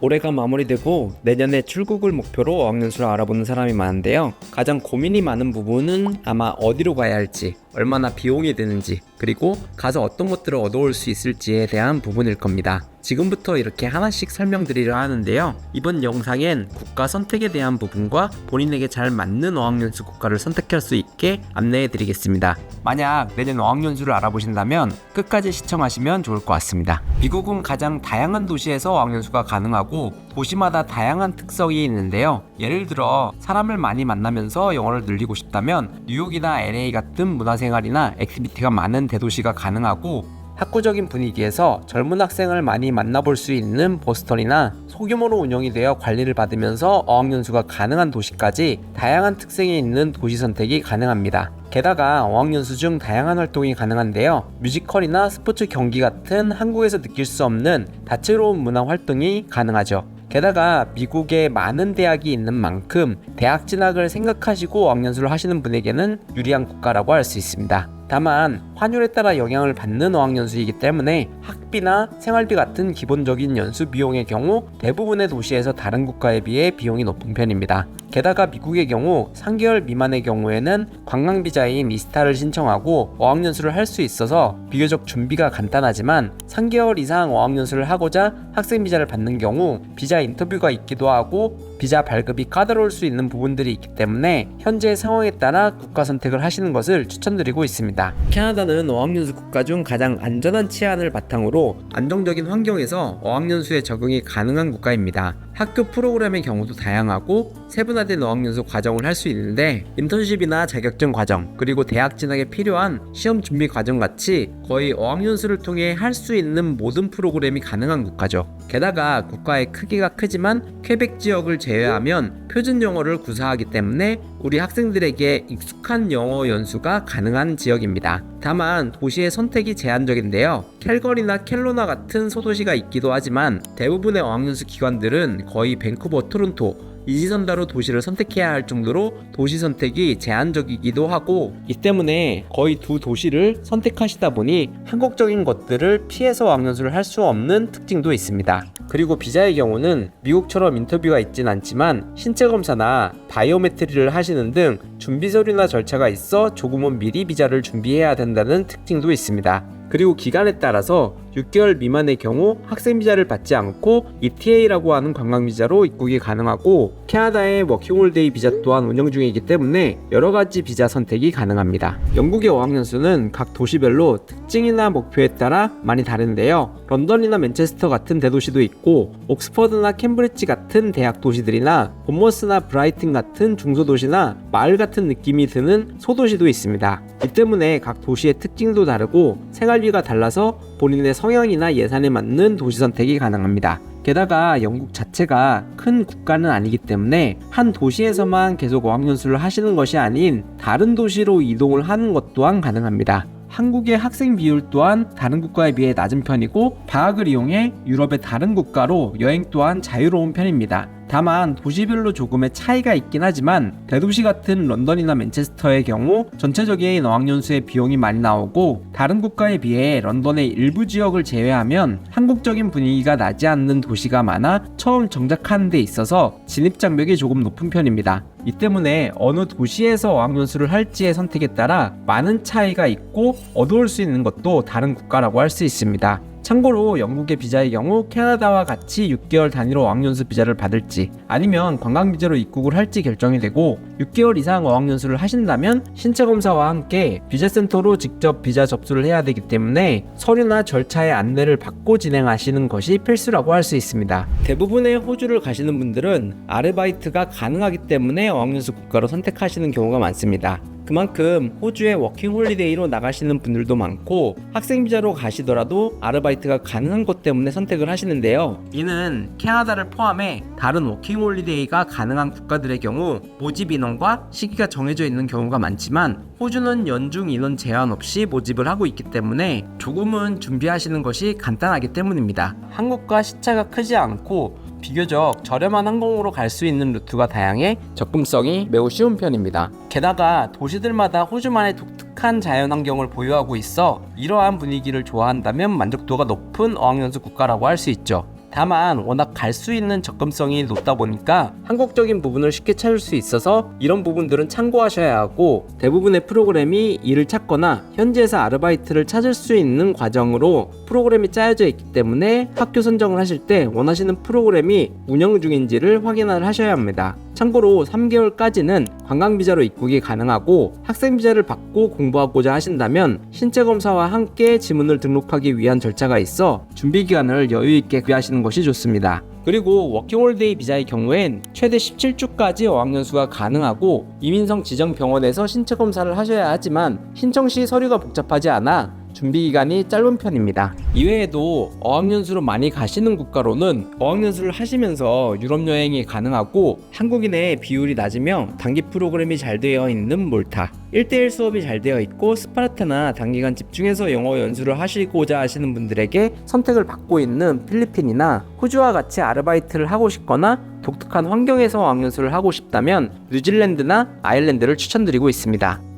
올해가 마무리되고 내년에 출국을 목표로 어학연수를 알아보는 사람이 많은데요. 가장 고민이 많은 부분은 아마 어디로 가야 할지, 얼마나 비용이 드는지, 그리고 가서 어떤 것들을 얻어올 수 있을지에 대한 부분일 겁니다. 지금부터 이렇게 하나씩 설명드리려 하는데요. 이번 영상엔 국가 선택에 대한 부분과 본인에게 잘 맞는 어학연수 국가를 선택할 수 있게 안내해 드리겠습니다. 만약 내년 어학연수를 알아보신다면 끝까지 시청하시면 좋을 것 같습니다. 미국은 가장 다양한 도시에서 어학연수가 가능하고 도시마다 다양한 특성이 있는데요. 예를 들어 사람을 많이 만나면서 영어를 늘리고 싶다면 뉴욕이나 LA 같은 문화 생활이나 액티비티가 많은 대도시가 가능하고 학구적인 분위기에서 젊은 학생을 많이 만나볼 수 있는 보스턴이나 소규모로 운영이 되어 관리를 받으면서 어학연수가 가능한 도시까지 다양한 특성이 있는 도시 선택이 가능합니다. 게다가 어학연수 중 다양한 활동이 가능한데요. 뮤지컬이나 스포츠 경기 같은 한국에서 느낄 수 없는 다채로운 문화 활동이 가능하죠. 게다가 미국에 많은 대학이 있는 만큼 대학 진학을 생각하시고 어학연수를 하시는 분에게는 유리한 국가라고 할 수 있습니다. 다만 환율에 따라 영향을 받는 어학연수이기 때문에 학비나 생활비 같은 기본적인 연수 비용의 경우 대부분의 도시에서 다른 국가에 비해 비용이 높은 편입니다. 게다가 미국의 경우 3개월 미만의 경우에는 관광 비자인 이스타를 신청하고 어학연수를 할 수 있어서 비교적 준비가 간단하지만 3개월 이상 어학연수를 하고자 학생 비자를 받는 경우 비자 인터뷰가 있기도 하고 비자 발급이 까다로울 수 있는 부분들이 있기 때문에 현재 상황에 따라 국가 선택을 하시는 것을 추천드리고 있습니다. 캐나다는 어학연수 국가 중 가장 안전한 치안을 바탕으로 안정적인 환경에서 어학연수에 적응이 가능한 국가입니다. 학교 프로그램의 경우도 다양하고 세분화된 어학연수 과정을 할 수 있는데 인턴십이나 자격증 과정 그리고 대학 진학에 필요한 시험 준비 과정 같이 거의 어학연수를 통해 할 수 있는 모든 프로그램이 가능한 국가죠. 게다가 국가의 크기가 크지만 퀘벡 지역을 제외하면 표준 영어를 구사하기 때문에 우리 학생들에게 익숙한 영어 연수가 가능한 지역입니다. 다만 도시의 선택이 제한적인데요. 캘거리나 켈로나 같은 소도시가 있기도 하지만 대부분의 어학연수 기관들은 거의 밴쿠버, 토론토, 이지선다로 도시를 선택해야 할 정도로 도시 선택이 제한적이기도 하고 이 때문에 거의 두 도시를 선택하시다 보니 한국적인 것들을 피해서 어학연수를 할 수 없는 특징도 있습니다. 그리고 비자의 경우는 미국처럼 인터뷰가 있진 않지만 신체 검사나 바이오메트리를 하시는 등 준비 서류나 절차가 있어 조금은 미리 비자를 준비해야 된다는 특징도 있습니다. 그리고 기간에 따라서 6개월 미만의 경우 학생 비자를 받지 않고 ETA라고 하는 관광 비자로 입국이 가능하고 캐나다의 워킹홀데이 비자 또한 운영 중이기 때문에 여러 가지 비자 선택이 가능합니다. 영국의 어학연수는 각 도시별로 특징이나 목표에 따라 많이 다른데요. 런던이나 맨체스터 같은 대도시도 있고 옥스퍼드나 캠브리지 같은 대학 도시들이나 본머스나 브라이튼 같은 중소도시나 마을 같은 느낌이 드는 소도시도 있습니다. 이 때문에 각 도시의 특징도 다르고 생활비가 달라서 본인의 성향이나 예산에 맞는 도시 선택이 가능합니다. 게다가 영국 자체가 큰 국가는 아니기 때문에 한 도시에서만 계속 어학연수를 하시는 것이 아닌 다른 도시로 이동을 하는 것 또한 가능합니다. 한국의 학생 비율 또한 다른 국가에 비해 낮은 편이고 방학을 이용해 유럽의 다른 국가로 여행 또한 자유로운 편입니다. 다만 도시별로 조금의 차이가 있긴 하지만 대도시 같은 런던이나 맨체스터의 경우 전체적인 어학연수의 비용이 많이 나오고 다른 국가에 비해 런던의 일부 지역을 제외하면 한국적인 분위기가 나지 않는 도시가 많아 처음 정착하는 데 있어서 진입 장벽이 조금 높은 편입니다. 이 때문에 어느 도시에서 어학연수를 할지의 선택에 따라 많은 차이가 있고 얻어올 수 있는 것도 다른 국가라고 할 수 있습니다. 참고로 영국의 비자의 경우 캐나다와 같이 6개월 단위로 어학연수 비자를 받을지 아니면 관광 비자로 입국을 할지 결정이 되고 6개월 이상 어학연수를 하신다면 신체 검사와 함께 비자센터로 직접 비자 접수를 해야 되기 때문에 서류나 절차의 안내를 받고 진행하시는 것이 필수라고 할 수 있습니다. 대부분의 호주를 가시는 분들은 아르바이트가 가능하기 때문에 어학연수 국가로 선택하시는 경우가 많습니다. 그만큼 호주에 워킹 홀리데이로 나가시는 분들도 많고 학생 비자로 가시더라도 아르바이트가 가능한 것 때문에 선택을 하시는데요. 이는 캐나다를 포함해 다른 워킹 홀리데이가 가능한 국가들의 경우 모집 인원과 시기가 정해져 있는 경우가 많지만 호주는 연중 인원 제한 없이 모집을 하고 있기 때문에 조금은 준비하시는 것이 간단하기 때문입니다. 한국과 시차가 크지 않고 비교적 저렴한 항공으로 갈 수 있는 루트가 다양해 접근성이 매우 쉬운 편입니다. 게다가 도시들마다 호주만의 독특한 자연환경을 보유하고 있어 이러한 분위기를 좋아한다면 만족도가 높은 어학연수 국가라고 할 수 있죠. 다만 워낙 갈 수 있는 접근성이 높다 보니까 한국적인 부분을 쉽게 찾을 수 있어서 이런 부분들은 참고하셔야 하고 대부분의 프로그램이 일을 찾거나 현지에서 아르바이트를 찾을 수 있는 과정으로 프로그램이 짜여져 있기 때문에 학교 선정을 하실 때 원하시는 프로그램이 운영 중인지를 확인을 하셔야 합니다. 참고로 3개월까지는 관광비자로 입국이 가능하고 학생비자를 받고 공부하고자 하신다면 신체검사와 함께 지문을 등록하기 위한 절차가 있어 준비기간을 여유있게 구비하시는 것이 좋습니다. 그리고 워킹홀데이 비자의 경우엔 최대 17주까지 어학연수가 가능하고 이민성 지정 병원에서 신체 검사를 하셔야 하지만 신청 시 서류가 복잡하지 않아 준비 기간이 짧은 편입니다. 이외에도 어학연수로 많이 가시는 국가로는 어학연수를 하시면서 유럽 여행이 가능하고 한국인의 비율이 낮으며 단기 프로그램이 잘 되어 있는 몰타, 1대1 수업이 잘 되어 있고 스파르타나 단기간 집중해서 영어 연수를 하시고자 하시는 분들에게 선택을 받고 있는 필리핀이나 호주와 같이 아르바이트를 하고 싶거나 독특한 환경에서 어학연수를 하고 싶다면 뉴질랜드나 아일랜드를 추천드리고 있습니다.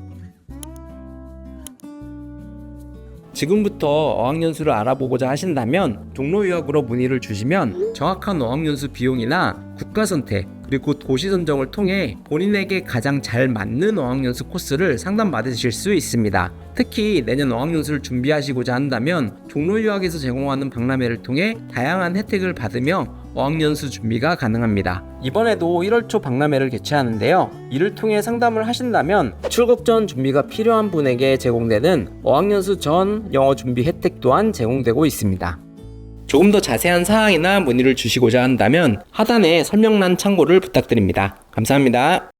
지금부터 어학연수를 알아보고자 하신다면 종로 유학으로 문의를 주시면 정확한 어학연수 비용이나 국가 선택 그리고 도시 선정을 통해 본인에게 가장 잘 맞는 어학연수 코스를 상담받으실 수 있습니다. 특히 내년 어학연수를 준비하시고자 한다면 종로 유학에서 제공하는 박람회를 통해 다양한 혜택을 받으며 어학연수 준비가 가능합니다. 이번에도 1월 초 박람회를 개최하는데요. 이를 통해 상담을 하신다면 출국 전 준비가 필요한 분에게 제공되는 어학연수 전 영어 준비 혜택 또한 제공되고 있습니다. 조금 더 자세한 사항이나 문의를 주시고자 한다면 하단에 설명란 참고를 부탁드립니다. 감사합니다.